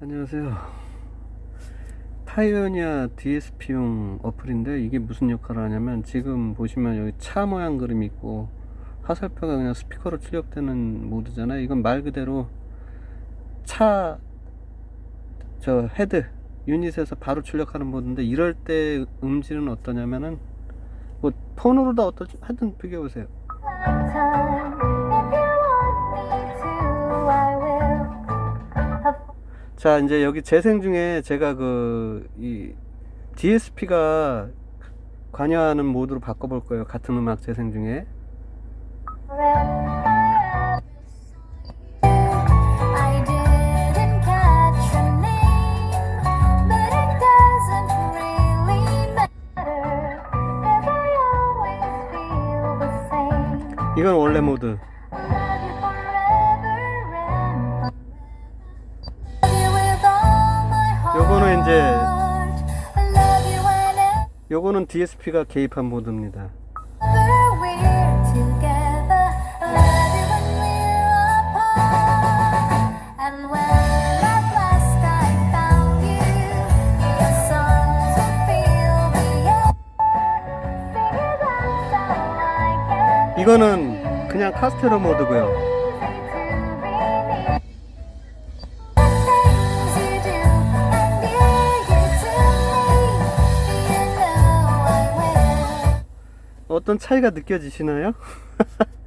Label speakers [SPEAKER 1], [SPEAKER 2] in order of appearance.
[SPEAKER 1] 안녕하세요. 파이오니아 DSP용 어플인데 이게 무슨 역할을 하냐면 지금 보시면 여기 차 모양 그림이 있고 화살표가 그냥 스피커로 출력되는 모드잖아요. 이건 말 그대로 차 저 헤드 유닛에서 바로 출력하는 모드인데 이럴 때 음질은 어떠냐면은 뭐 폰으로도 어떨지 하여튼 비교해 보세요. 자 이제 여기 재생 중에 제가 그 이 DSP가 관여하는 모드로 바꿔볼 거예요 같은 음악 재생 중에. 이건 원래 모드 요거는 이제. 요거는 DSP가 개입한 모드입니다 이거는 그냥 카스테로 모드고요 어떤 차이가 느껴지시나요?